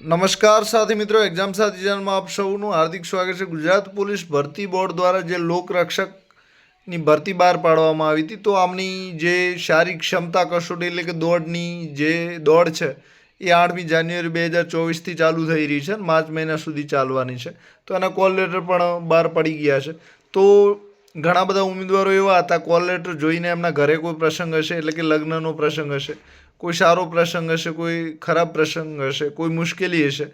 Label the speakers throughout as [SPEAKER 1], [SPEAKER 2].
[SPEAKER 1] નમસ્કાર સાથી મિત્રો એક્ઝામ સાથી જન્મમાં આપ સૌનું હાર્દિક સ્વાગત છે. ગુજરાત પોલીસ ભરતી બોર્ડ દ્વારા જે લોકરક્ષકની ભરતી બહાર પાડવામાં આવી હતી, તો આમની જે શારીરિક ક્ષમતા કસોટી એટલે કે દોડની જે દોડ છે, એ આઠમી જાન્યુઆરી બે હજાર ચોવીસથી ચાલુ થઈ રહી છે માર્ચ મહિના સુધી ચાલવાની છે. તો એના કોલ લેટર પણ બહાર પડી ગયા છે. તો ઘણા બધા ઉમેદવારો એવા હતા, કોલ લેટર જોઈને એમના ઘરે કોઈ પ્રસંગ હશે, એટલે કે લગ્નનો પ્રસંગ હશે, કોઈ સારો પ્રસંગ હશે, કોઈ ખરાબ પ્રસંગ હશે, કોઈ મુશ્કેલી હશે,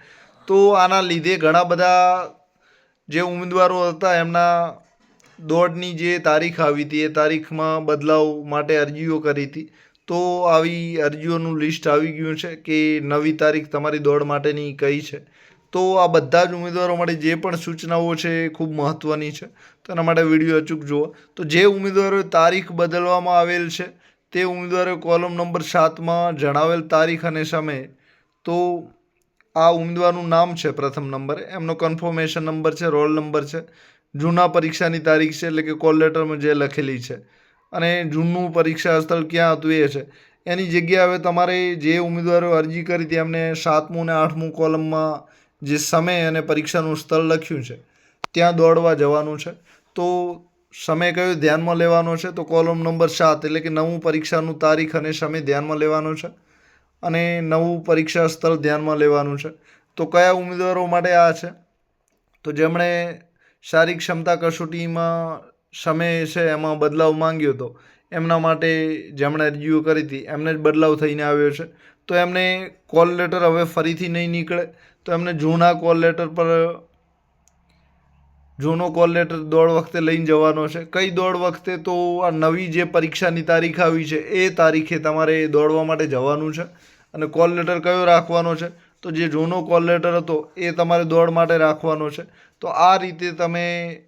[SPEAKER 1] તો આના લીધે ઘણા બધા જે ઉમેદવારો હતા, એમના દોડની જે તારીખ આવી હતી, એ તારીખમાં બદલાવ માટે અરજીઓ કરી હતી, તો આવી અરજીઓનું લિસ્ટ આવી ગયું છે કે નવી તારીખ તમારી દોડ માટેની કઈ છે. તો આ બધા જ ઉમેદવારો માટે જે પણ સૂચનાઓ છે એ ખૂબ મહત્ત્વની છે. તો એના માટે વીડિયો અચૂક જુઓ. તો જે ઉમેદવારોએ તારીખ બદલવામાં આવેલ છે, તે ઉમેદવારોએ કોલમ નંબર સાતમાં જણાવેલ તારીખ અને સમય. તો આ ઉમેદવારનું નામ છે પ્રથમ નંબરે. એમનો કન્ફર્મેશન નંબર છે, રોલ નંબર છે, જૂના પરીક્ષાની તારીખ છે, એટલે કે કોલ લેટરમાં જે લખેલી છે. અને જૂનું પરીક્ષા સ્થળ ક્યાં હતું એ છે. એની જગ્યાએ હવે તમારે જે ઉમેદવારો અરજી કરી હતી એમને સાતમું ને આઠમું કોલમમાં જે સમય અને પરીક્ષાનું સ્થળ લખ્યું છે, ત્યાં દોડવા જવાનું છે. તો સમય કયો ધ્યાનમાં લેવાનો છે? તો કોલમ નંબર સાત, એટલે કે નવું પરીક્ષાનું તારીખ અને સમય ધ્યાનમાં લેવાનો છે. અને નવું પરીક્ષા સ્થળ ધ્યાનમાં લેવાનું છે. તો કયા ઉમેદવારો માટે આ છે? તો જેમણે શારીરિક ક્ષમતા કસોટીમાં સમય છે એમાં બદલાવ માંગ્યો હતો, એમના માટે જેમણે અરજીઓ કરી હતી, એમને જ બદલાવ થઈને આવ્યો છે. તો એમને કોલ લેટર હવે ફરીથી નહીં નીકળે. તો એમને જૂના કોલ લેટર પર, જૂનો કોલ લેટર દોડ વખતે લઈને જવાનો છે. કઈ દોડ વખતે તો આ નવી જે પરીક્ષાની તારીખ આવી છે, એ તારીખે તમારે દોડવા માટે જવાનું છે અને કોલ લેટર કયો રાખવાનો છે? તો જે જૂનો કોલ લેટર હતો, એ તમારે દોડ માટે રાખવાનો છે. તો આ રીતે તમે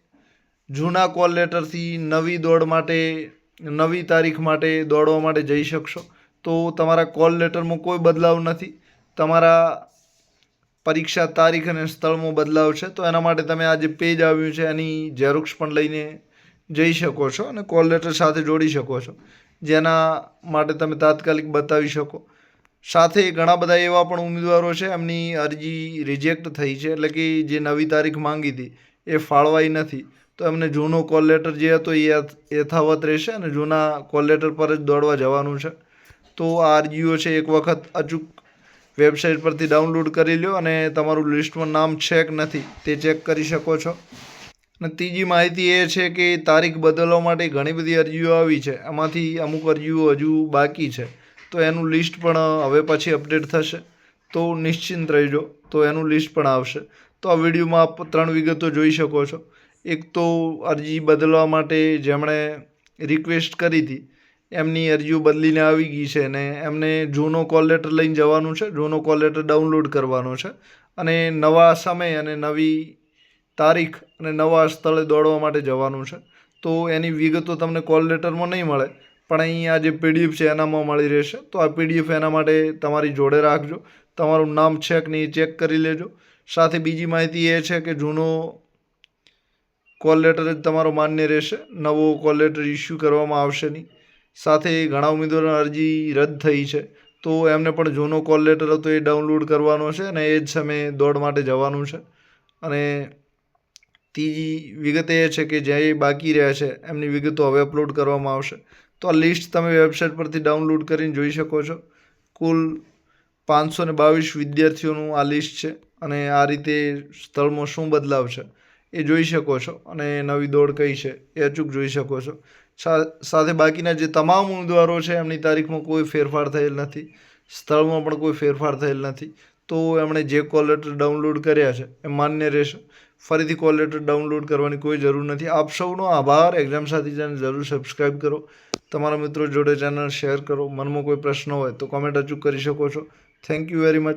[SPEAKER 1] જૂના કોલ લેટરથી નવી દોડ માટે, નવી તારીખ માટે દોડવા માટે જઈ શકશો. તો તમારા કોલ લેટરમાં કોઈ બદલાવ નથી. તમારા પરીક્ષા તારીખ અને સ્થળમાં બદલાવ છે, તો એના માટે તમે આ જે પેજ આવ્યું છે, એની ઝેરોક્ષ પણ લઈને જઈ શકો છો અને કોલ લેટર સાથે જોડી શકો છો. જેના માટે તમે તાત્કાલિક બતાવી શકો. સાથે ઘણા બધા એવા પણ ઉમેદવારો છે, એમની અરજી રિજેક્ટ થઈ છે, એટલે કે જે નવી તારીખ માંગી હતી, એ ફાળવાઈ નથી. તો એમને જૂનો કોલ લેટર જે હતો, એ યથાવત રહેશે અને જૂના કોલ લેટર પર જ દોડવા જવાનું છે. તો આ અરજીઓ છે, એક વખત અચૂક વેબસાઇટ પરથી ડાઉનલોડ કરી લ્યો અને તમારું લિસ્ટમાં નામ છે કે નથી તે ચેક કરી શકો છો. અને ત્રીજી માહિતી એ છે કે તારીખ બદલવા માટે ઘણી બધી અરજીઓ આવી છે. એમાંથી અમુક અરજીઓ હજુ બાકી છે. તો એનું લિસ્ટ પણ હવે પછી અપડેટ થશે. તો નિશ્ચિંત રહેજો. તો એનું લિસ્ટ પણ આવશે. તો આ વિડીયોમાં આપ ત્રણ વિગતો જોઈ શકો છો. એક તો અરજી બદલવા માટે જેમણે રિક્વેસ્ટ કરી હતી એમની અરજીઓ બદલીને આવી ગઈ છે અને એમને જૂનો કોલ લેટર લઈને જવાનું છે, જૂનો કોલ લેટર ડાઉનલોડ કરવાનો છે અને નવા સમય અને નવી તારીખ અને નવા સ્થળે દોડવા માટે જવાનું છે. તો એની વિગતો તમને કોલ લેટરમાં નહીં મળે, પણ અહીં આ જે પીડીએફ છે એનામાં મળી રહેશે. તો આ પીડીએફ એના માટે તમારી જોડે રાખજો. તમારું નામ છે કે નહીં ચેક કરી લેજો. સાથે બીજી માહિતી એ છે કે જૂનો કોલ લેટર જ તમારો માન્ય રહેશે. નવો કોલ લેટર ઇસ્યુ કરવામાં આવશે નહીં. સાથે ઘણા ઉમેદવારોની અરજી રદ થઈ છે. તો એમને પણ જૂનો કોલ લેટર હતો એ ડાઉનલોડ કરવાનો છે અને એ જ સમયે દોડ માટે જવાનું છે. અને ત્રીજી વિગત એ છે કે જે બાકી રહ્યા છે, એમની વિગતો હવે અપલોડ કરવામાં આવશે. તો આ લિસ્ટ તમે વેબસાઇટ પરથી ડાઉનલોડ કરીને જોઈ શકો છો. કુલ પાંચસો ને બાવીસ વિદ્યાર્થીઓનું આ લિસ્ટ છે અને આ રીતે સ્થળમાં શું બદલાવ છે એ જોઈ શકો છો અને નવી દોડ કઈ છે એ અચૂક જોઈ શકો છો. સાથે બાકીના જે તમામ ઉમેદવારો છે, એમની તારીખમાં કોઈ ફેરફાર થયેલ નથી. સ્થળમાં પણ કોઈ ફેરફાર થયેલ નથી. તો એમણે જે કોલ લેટર ડાઉનલોડ કર્યા છે, એ માન્ય રહેશે. ફરીથી કોલ લેટર ડાઉનલોડ કરવાની કોઈ જરૂર નથી. આપ સૌનો આભાર. એક્ઝામ સાથી ચેનલ જરૂર સબસ્ક્રાઈબ કરો. તમારા મિત્રો જોડે ચેનલ શેર કરો. મનમાં કોઈ પ્રશ્ન હોય તો કોમેન્ટ અચૂક કરી શકો છો. Thank you very much